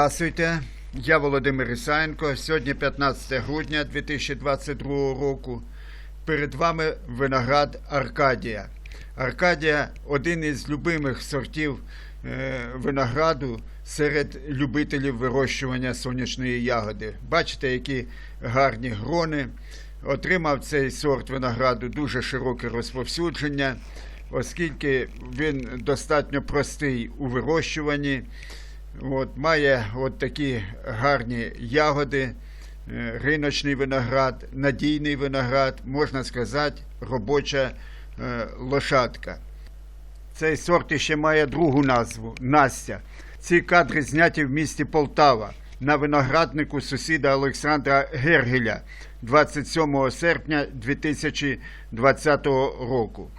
Здравствуйте, я Володимир Ісаєнко. Сьогодні 15 грудня 2022 року. Перед вами виноград Аркадія. Аркадія один із любимих сортів е, винограду серед любителів вирощування сонячної ягоди. Бачите, які гарні грони. Отримав цей сорт винограду дуже широке розповсюдження, оскільки він достатньо простий у вирощуванні. От, має от такі гарні ягоди, е, риночний виноград, надійний виноград, можна сказати, робоча е, лошадка. Цей сорт ще має другу назву Настя. Ці кадри зняті в місті Полтава на винограднику сусіда Олександра Гергеля 27 серпня 2020 року.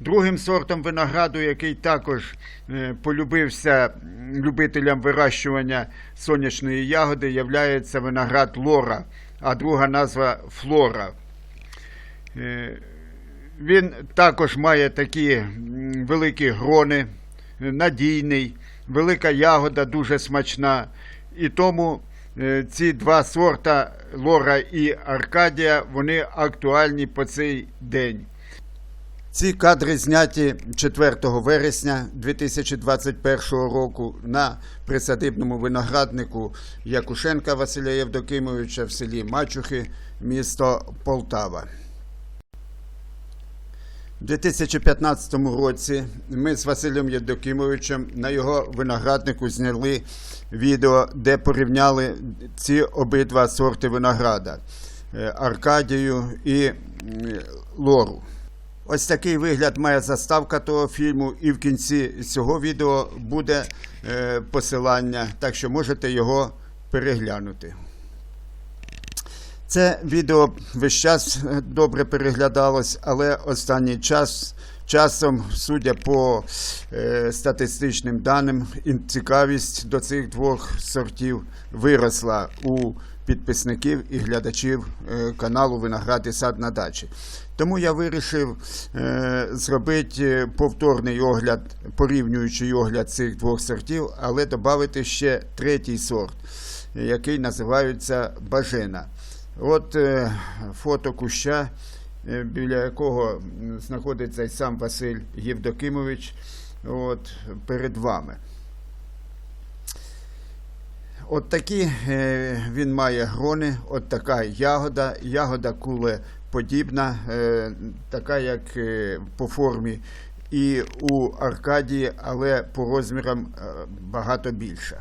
Другим сортом винограду, який також е, полюбився любителям вирощування сонячної ягоди, являється виноград Лора, а друга назва Флора. Е, Він також має такі великі грони, надійний, велика ягода, дуже смачна. І тому е, ці два сорта Лора і Аркадія вони актуальні по цей день. Ці кадри зняті 4 вересня 2021 року на присадибному винограднику Якушенка Василя Євдокимовича в селі Мачухи, місто Полтава. У 2015 році ми з Василем Євдокимовичем на його винограднику зняли відео, де порівняли ці обидва сорти винограда е, Аркадію і Лору. Ось такий вигляд має заставка того фільму, і в кінці цього відео буде е, посилання, так що можете його переглянути. Це відео весь час е, добре переглядалось, але останній час часом, судя по е, статистичним даним, цікавість до цих двох сортів виросла у підписників і глядачів е, каналу Виноград і сад на дачі. Тому я вирішив е, зробити повторний огляд, порівнюючий огляд цих двох сортів, але додати ще третій сорт, який називається бажена. От е, фото куща, біля якого знаходиться сам Василь Євдокимович от, перед вами. От такі е, він має грони, от така ягода, ягода кулеподібна, е, така як е, по формі і у Аркадії, але по розмірам е, багато більша.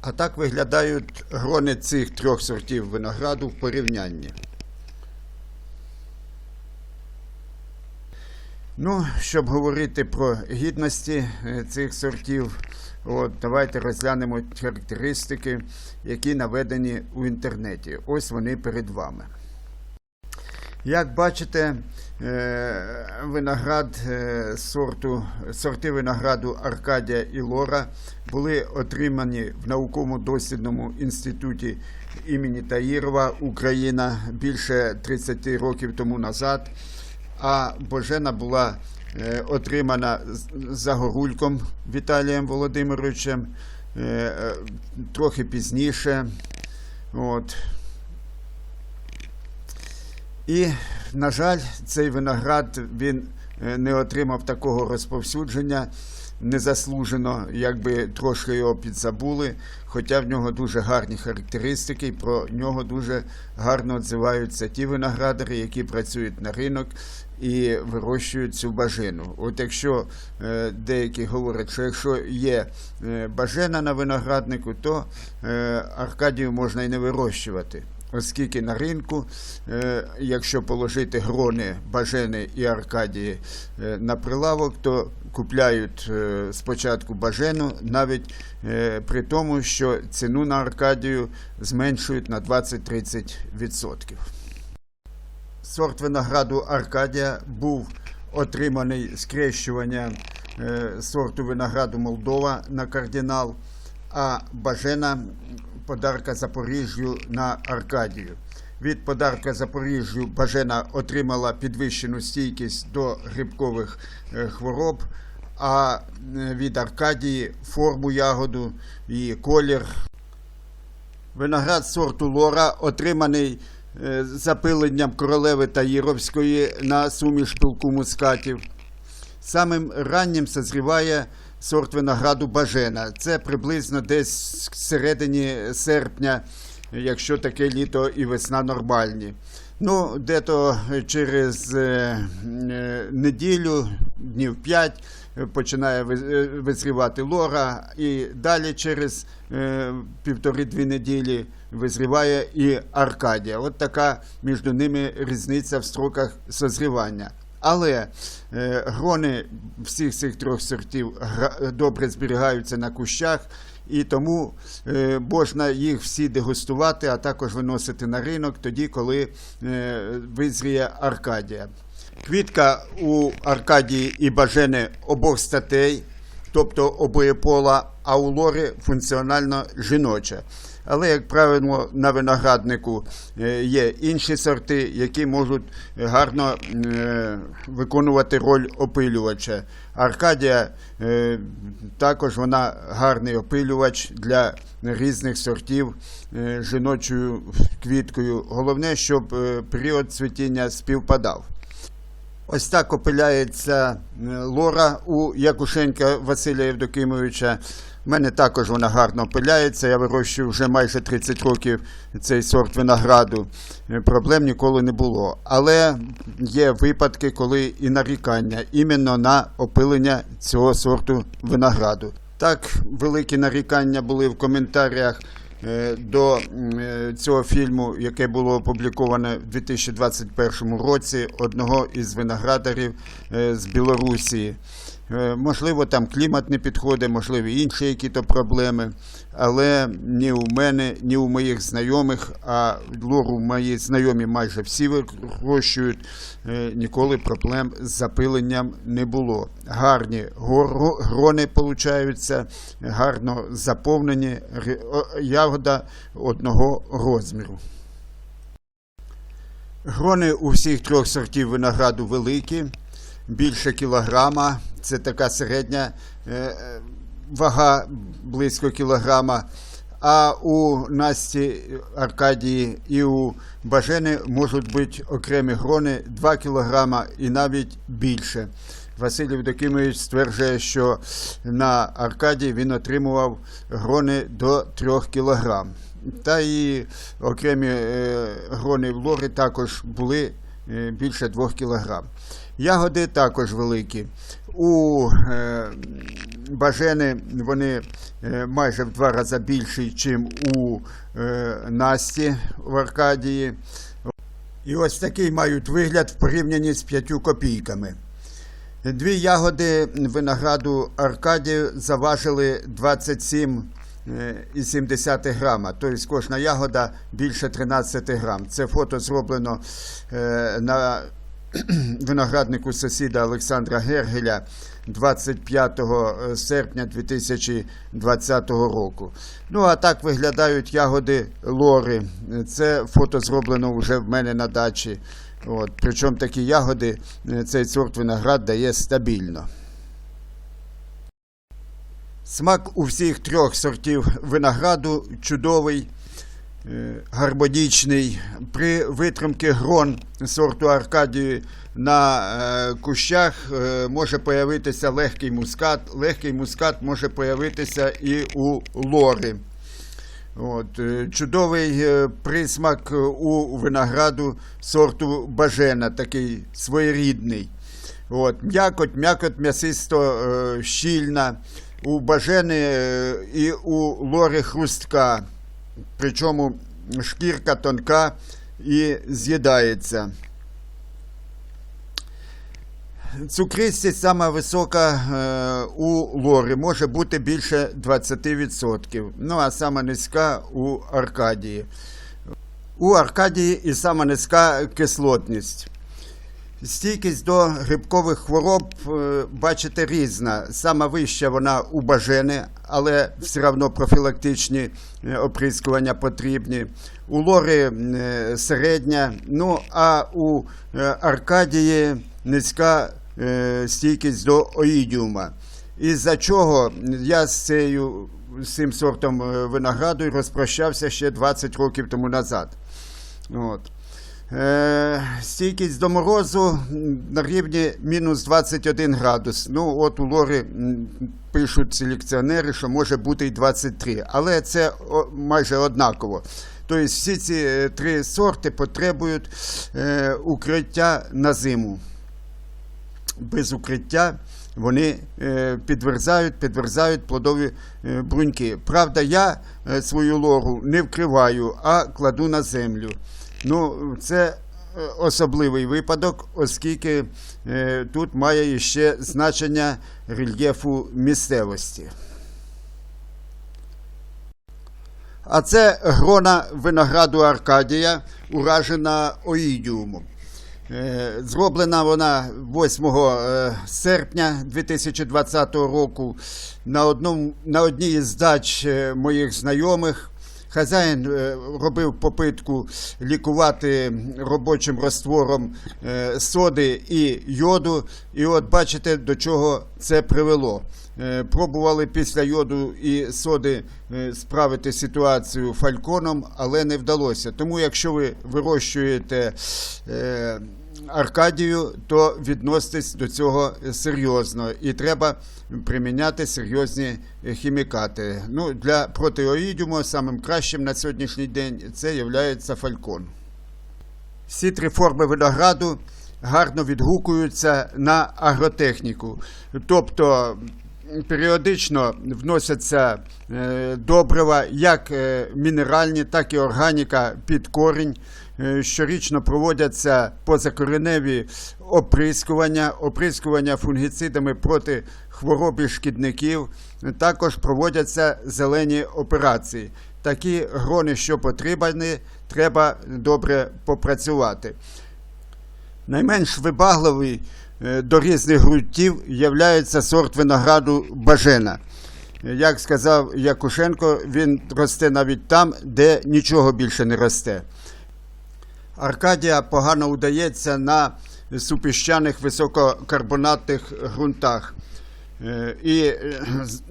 А так виглядають грони цих трьох сортів винограду в порівнянні. Ну, щоб говорити про гідності е, цих сортів, от, давайте розглянемо характеристики, які наведені у інтернеті. Ось вони перед вами. Як бачите, е, виноград е, сорту, сорти винограду Аркадія і Лора були отримані в науковому дослідному інституті імені Таїрова, Україна, більше 30 років тому назад. А Божена була е, отримана з- Загорульком Віталієм Володимировичем е, е, трохи пізніше. От. І, на жаль, цей виноград він не отримав такого розповсюдження незаслужено, якби трошки його підзабули, хоча в нього дуже гарні характеристики, і про нього дуже гарно відзиваються ті виноградари, які працюють на ринок і вирощують цю бажину. От якщо е, деякі говорять, що якщо є е, бажена на винограднику, то е, Аркадію можна і не вирощувати. Оскільки на ринку, якщо положити грони бажени і Аркадії на прилавок, то купляють спочатку бажену, навіть при тому, що ціну на Аркадію зменшують на 20-30%. Сорт винограду Аркадія був отриманий скрещування е, сорту винограду Молдова на кардинал, а бажена подарка Запоріжжю на Аркадію. Від подарка Запоріжжю Бажена отримала підвищену стійкість до грибкових е, хвороб, а е, від Аркадії форму ягоду і колір. Виноград сорту Лора отриманий запиленням королеви Таїровської на суміш пилку мускатів. Самим раннім созріває сорт винограду Бажена. Це приблизно десь в середині серпня, якщо таке літо і весна нормальні. Ну, дето через е, е, неділю, днів 5, починає е, визрівати лора, і далі через е, півтори-дві неділі визріває і Аркадія. От така між ними різниця в строках созрівання. Але е, грони всіх цих трьох сортів добре зберігаються на кущах, і тому е, можна їх всі дегустувати, а також виносити на ринок тоді, коли е, визріє Аркадія. Квітка у Аркадії і Бажени обох статей, тобто обоєпола, а у лори функціонально жіноча. Але, як правило, на винограднику е, є інші сорти, які можуть гарно е, виконувати роль опилювача. Аркадія е, також вона гарний опилювач для різних сортів жіночою квіткою. Головне, щоб період цвітіння співпадав. Ось так опиляється лора у Якушенка Василя Євдокимовича. У мене також вона гарно опиляється. Я вирощую вже майже 30 років цей сорт винограду. Е, Проблем ніколи не було. Але є випадки, коли і нарікання іменно на опилення цього сорту винограду. Так, великі нарікання були в коментарях е, до е, цього фільму, яке було опубліковане в 2021 році одного із виноградарів з Білорусі. Е, Можливо, там клімат не підходить, можливо, інші які-то проблеми, але ні у мене, ні у моїх знайомих, а лору мої знайомі майже всі вирощують, е, ніколи проблем з запиленням не було. Гарні грони получаються, гарно заповнені, ягода одного розміру. Грони у всіх трьох сортів винограду великі, більше кілограма. Це така середня е, е, вага близько кілограма. А у Насті Аркадії і у Бажени можуть бути окремі грони 2 кілограма і навіть більше. Василь Євдокимович стверджує, що на Аркадії він отримував грони до 3 кілограм. Та і окремі е, грони в лори також були більше 2 кілограм. Ягоди також великі. У е, бажени вони е, майже в два рази більші, ніж у е, Насті в Аркадії. І ось такий мають вигляд в порівнянні з 5 копійками. Дві ягоди винограду Аркадію заважили 27,7 грама. Тобто кожна ягода більше 13 грам. Це фото зроблено е, на винограднику сусіда Олександра Гергеля 25 серпня 2020 року. Ну а так виглядають ягоди лори. Це фото зроблено вже в мене на дачі. От, причому такі ягоди е, цей сорт виноград дає стабільно. Смак у всіх трьох сортів винограду чудовий, е, гармонічний. При витримці грон сорту Аркадії на е, кущах е, може появитися легкий мускат. Легкий мускат може появитися і у лори. От, чудовий присмак у винограду сорту Бажена, такий своєрідний. От, м'якоть, м'якоть м'ясисто щільна. У бажени е, і у лори хрустка. Причому шкірка тонка і з'їдається. Цукристість сама висока е, у лори може бути більше 20%. Ну а сама низька у Аркадії. У Аркадії і сама низька кислотність. Стійкість до грибкових хвороб, е, бачите, різна. Сама вища вона у бажени, але все одно профілактичні е, оприскування потрібні. У лори е, середня, ну а у Аркадії низька стійкість до оїдіума. Із-за чого я з, цією, з цим сортом винограду розпрощався ще 20 років тому назад. От. Е, стійкість до морозу на рівні мінус 21 градус. Ну, от у Лори пишуть селекціонери, що може бути і 23, але це майже однаково. Тобто всі ці е, три сорти потребують е, укриття на зиму. Без укриття вони підверзають, підверзають плодові бруньки. Правда, я свою лору не вкриваю, а кладу на землю. Ну, це е, особливий випадок, оскільки е, тут має ще значення рельєфу місцевості. А це грона винограду Аркадія, уражена оїдіумом. Е, Зроблена вона 8 е, серпня 2020 року на, одному, на одній із дач моїх знайомих. Хазяїн е, робив попитку лікувати робочим розтвором е, соди і йоду. І от бачите, до чого це привело. Е, Пробували після йоду і соди справити ситуацію фальконом, але не вдалося. Тому, якщо ви вирощуєте Аркадію, то відноситесь до цього серйозно і треба приміняти серйозні хімікати. Ну, для протиоїдіуму самим кращим на сьогоднішній день це є фалькон. Всі три форми винограду гарно відгукуються на агротехніку. Тобто періодично вносяться е, добрива, як е, мінеральні, так і органіка під корінь. Е, Щорічно проводяться позакореневі оприскування, оприскування фунгіцидами проти хвороб і шкідників. Також проводяться зелені операції. Такі грони, що потрібні, треба добре попрацювати. Найменш вибагливий е, до різних ґрунтів є сорт винограду бажена. Як сказав Якушенко, він росте навіть там, де нічого більше не росте. Аркадія погано удається на супіщаних висококарбонатних ґрунтах. Е, І е,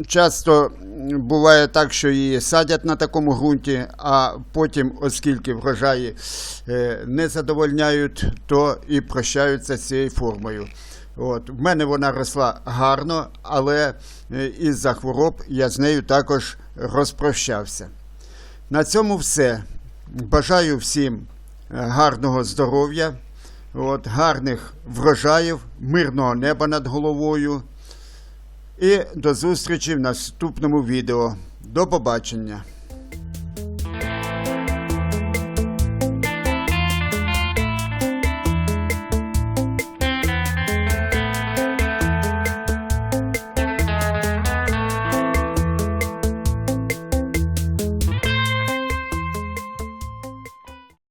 часто буває так, що її садять на такому ґрунті, а потім, оскільки врожаї е, не задовольняють, то і прощаються з цією формою. От. В мене вона росла гарно, але із-за хвороб я з нею також розпрощався. На цьому все. Бажаю всім гарного здоров'я, от, гарних врожаїв, мирного неба над головою. І до зустрічі в наступному відео. До побачення!